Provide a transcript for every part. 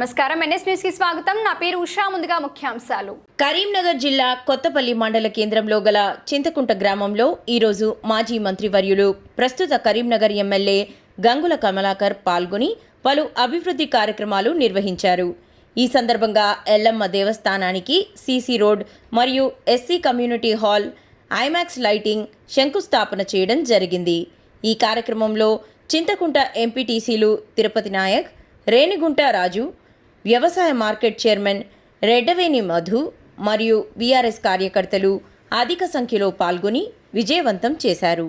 నమస్కారం. ఎన్ఎస్ న్యూస్కి స్వాగతం. నా పేరు ఉషా. ముందుగా ముఖ్యాంశాలు. కరీంనగర్ జిల్లా కొత్తపల్లి మండల కేంద్రంలో గల చింతకుంట గ్రామంలో ఈరోజు మాజీ మంత్రివర్యులు ప్రస్తుత కరీంనగర్ ఎమ్మెల్యే గంగుల కమలాకర్ పాల్గొని పలు అభివృద్ధి కార్యక్రమాలు నిర్వహించారు. ఈ సందర్భంగా ఎల్లమ్మ దేవస్థానానికి సీసీ రోడ్ మరియు ఎస్సీ కమ్యూనిటీ హాల్ ఐమాక్స్ లైటింగ్ శంకుస్థాపన చేయడం జరిగింది. ఈ కార్యక్రమంలో చింతకుంట ఎంపీటీసీలు తిరుపతి నాయక్ రేణిగుంట రాజు వ్యవసాయ మార్కెట్ చైర్మన్ రెడ్డవేణి మధు మరియు బీఆర్ఎస్ కార్యకర్తలు అధిక సంఖ్యలో పాల్గొని విజయవంతం చేశారు.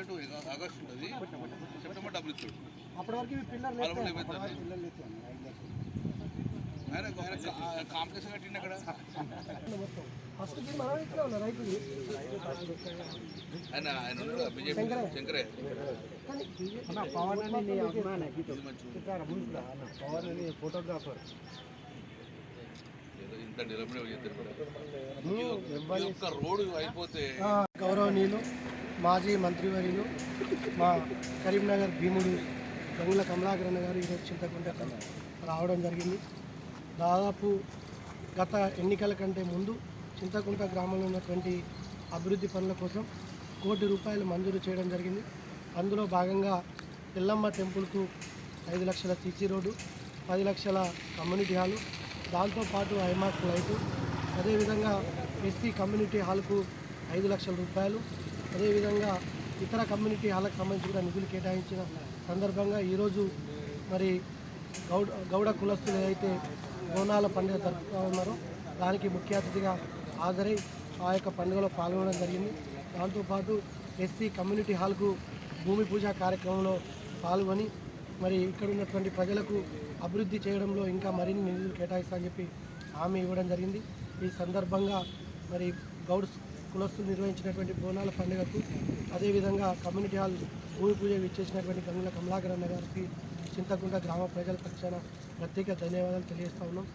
బడ్జెట్ ఆగస్ట్ ఉంటుంది సెప్టెంబర్ డబ్బులు అప్పటి వరకు పిల్లలు ఆయన ఆయన కాంప్లెక్స్ కట్టిండు అక్కడ. ఫస్ట్ మనం ఇక్కడ ఉన్నా రైతులు. ఆయన ఆయన బీజేపీ శంకరే కానీ పవన్ అని ఇది మంచిగా పవన్ అని ఫోటోగ్రాఫర్. ఇంత నిలబడి ఒక్క రోడ్డు అయిపోతే గౌరవనీయులు మాజీ మంత్రివర్యులు మా కరీంనగర్ భీముడు గంగుల కమలాకరణ గారు ఈరోజు చింతకుండా రావడం జరిగింది. దాదాపు గత ఎన్నికల కంటే ముందు చింతకుంట గ్రామంలో ఉన్నటువంటి అభివృద్ధి పనుల కోసం కోటి రూపాయలు మంజూరు చేయడం జరిగింది. అందులో భాగంగా ఎల్లమ్మ టెంపుల్కు ఐదు లక్షల సీసీ రోడ్డు పది లక్షల కమ్యూనిటీ హాలు దాంతోపాటు ఐమాక్స్ లైటు అదేవిధంగా ఎస్సీ కమ్యూనిటీ హాల్కు ఐదు లక్షల రూపాయలు అదేవిధంగా ఇతర కమ్యూనిటీ హాల్కి సంబంధించి కూడా నిధులు కేటాయించిన సందర్భంగా ఈరోజు మరి గౌడ గౌడ కులస్తులు ఏదైతే బోనాల పండుగ జరుపుతూ ఉన్నారో దానికి ముఖ్య అతిథిగా హాజరై ఆ యొక్క పండుగలో పాల్గొనడం జరిగింది. దాంతోపాటు ఎస్సీ కమ్యూనిటీ హాల్కు భూమి పూజ కార్యక్రమంలో పాల్గొని మరి ఇక్కడ ఉన్నటువంటి ప్రజలకు అభివృద్ధి చేయడంలో ఇంకా మరిన్ని నిధులు కేటాయిస్తామని చెప్పి హామీ ఇవ్వడం జరిగింది. ఈ సందర్భంగా మరి గౌడ్ కులస్తులు నిర్వహించినటువంటి బోనాల పండుగకు అదేవిధంగా కమ్యూనిటీ హాల్ భూమి పూజ ఇచ్చేసినటువంటి గంగుల కమలాకర్ అన్న గారికి చింతకుంట గ్రామ ప్రజల పక్షాన ప్రత్యేక ధన్యవాదాలు తెలియజేస్తా ఉన్నాం.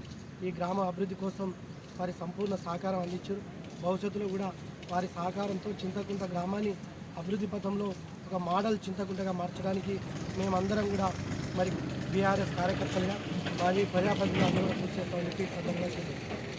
ఈ గ్రామ అభివృద్ధి కోసం వారి సంపూర్ణ సహకారం అందించారు. భవిష్యత్తులో కూడా వారి సహకారంతో చింతకుంట గ్రామాన్ని అభివృద్ధి పథంలో ఒక మోడల్ చింతకుంటగా మార్చడానికి మేమందరం కూడా మరి బీఆర్ఎస్ కార్యకర్తలుగా మాజీ ప్రజాప్రతినిధులు అందరూ కృషి చేస్తామని చెప్పి సందర్భంగా